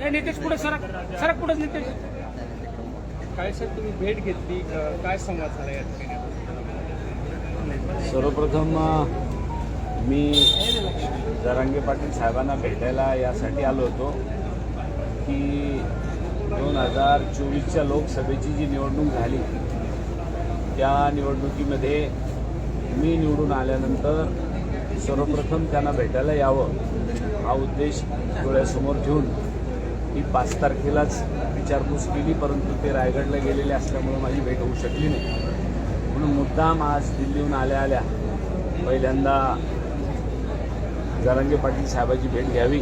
हे नितेश पुढे सरक सरक पुढे नितेश. काय सर तुम्ही भेट घेतली? काय संवाद झाला या ठिकाणी? सर्वप्रथम मी जरांगे पाटील साहेबांना भेटायला यासाठी आलो होतो की दोन हजार चोवीसच्या लोकसभेची जी निवडणूक झाली त्या निवडणुकीमध्ये मी निवडून आल्यानंतर सर्वप्रथम त्यांना भेटायला यावं हा उद्देश डोळ्यासमोर ठेवून मी पाच तारखेलाच विचारपूस केली परंतु ते रायगडला गेलेले असल्यामुळं माझी भेट होऊ शकली नाही. म्हणून मुद्दाम आज दिल्लीहून आल्या आल्या पहिल्यांदा जरांगे पाटील साहेबाची भेट घ्यावी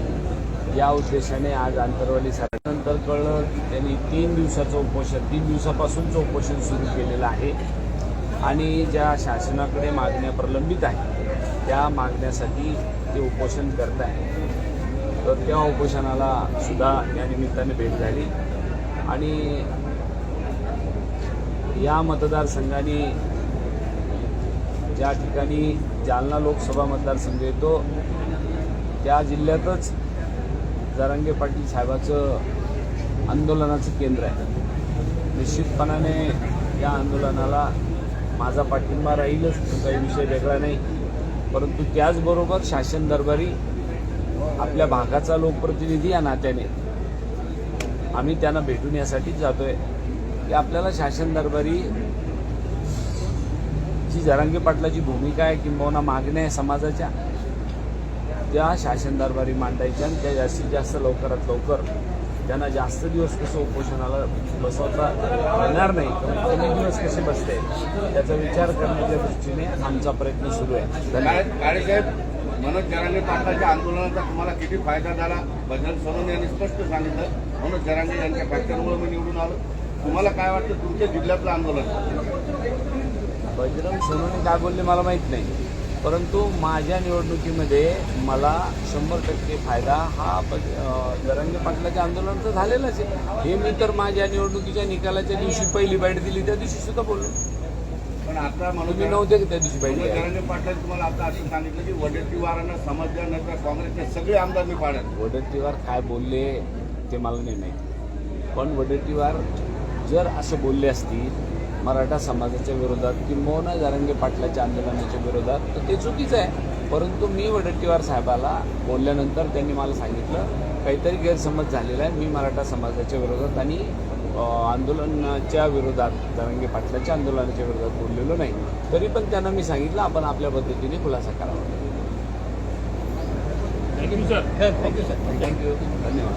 या उद्देशाने आज आंतरवाली साहेबांनंतर कळलं की त्यांनी तीन दिवसाचं उपोषण तीन दिवसापासूनचं उपोषण सुरू केलेलं आहे आणि ज्या शासनाकडे मागण्या प्रलंबित आहेत त्या मागण्यासाठी ते उपोषण करत आहे तर त्या उपोषणाला सुद्धा या निमित्ताने भेट झाली. आणि या मतदारसंघाने ज्या ठिकाणी जालना लोकसभा मतदारसंघ येतो त्या जिल्ह्यातच जरांगे पाटील साहेबाचं आंदोलनाचं केंद्र आहे. निश्चितपणाने या आंदोलनाला माझा पाठिंबा राहीलच काही विषय वेगळा नाही. परंतु त्याचबरोबर शासन दरबारी आपल्या भागाचा लोकप्रतिनिधी या नात्याने. आम्ही त्यांना भेटून यासाठीच जातोय. की आपल्याला शासन दरबारी जी जरांगे पाटलाची भूमिका आहे किंबहुना मागण्या आहे समाजाच्या त्या शासन दरबारी मांडायच्या आणि त्या जास्तीत जास्त लवकरात लवकर त्यांना जास्त दिवस कसं उपोषणाला बसवता येणार नाही कमी दिवस कसे बसते त्याचा विचार करण्याच्या दृष्टीने आमचा प्रयत्न सुरू आहे. धन्यवाद. मनोज जरांगे पाटलाच्या आंदोलनाचा तुम्हाला किती फायदा झाला? बजरंग सोनवणे यांनी स्पष्ट सांगितलं. मनोज जरांगे यांच्या फॅक्टरमुळे मी निवडून आलो. तुम्हाला काय वाटतं तुमच्या जिल्ह्यातलं आंदोलन? बजरंग सोनवणे काय बोलले मला माहीत नाही. परंतु माझ्या निवडणुकीमध्ये मला शंभर टक्के फायदा हा बज- जरांगे पाटलाच्या आंदोलनाचा झालेलाच आहे. हे मी तर माझ्या निवडणुकीच्या निकालाच्या दिवशी पहिली बाईट दिली. त्या दिवशी सुद्धा बोललो. पण आता मनोज तुम्ही नव्हते का त्या दिवशी बाईट मनोज द्यायला? जरांगे पाटील तुम्हाला आता असं सांगितलं की वडेट्टीवारांना समजल्यानंतर काँग्रेसचे सगळे आमदार मी पाडत. वडेट्टीवार काय बोलले ते मला नाही माहिती. पण वडेट्टीवार जर असं बोलले असतील मराठा समाजाच्या विरोधात किंबहुना जारंगे पाटलाच्या आंदोलनाच्या विरोधात तर ते चुकीचं आहे. परंतु मी वडेट्टीवार साहेबाला बोलल्यानंतर त्यांनी मला सांगितलं काहीतरी गैरसमज झालेला आहे मी मराठा समाजाच्या विरोधात आणि आंदोलनाच्या विरोधात दरंगे पाटलाच्या आंदोलनाच्या विरोधात बोललेलो नाही. तरी पण त्यांना मी सांगितलं आपण आपल्या पद्धतीने खुलासा करावा. Thank you sir thank you sir thank you धन्यवाद.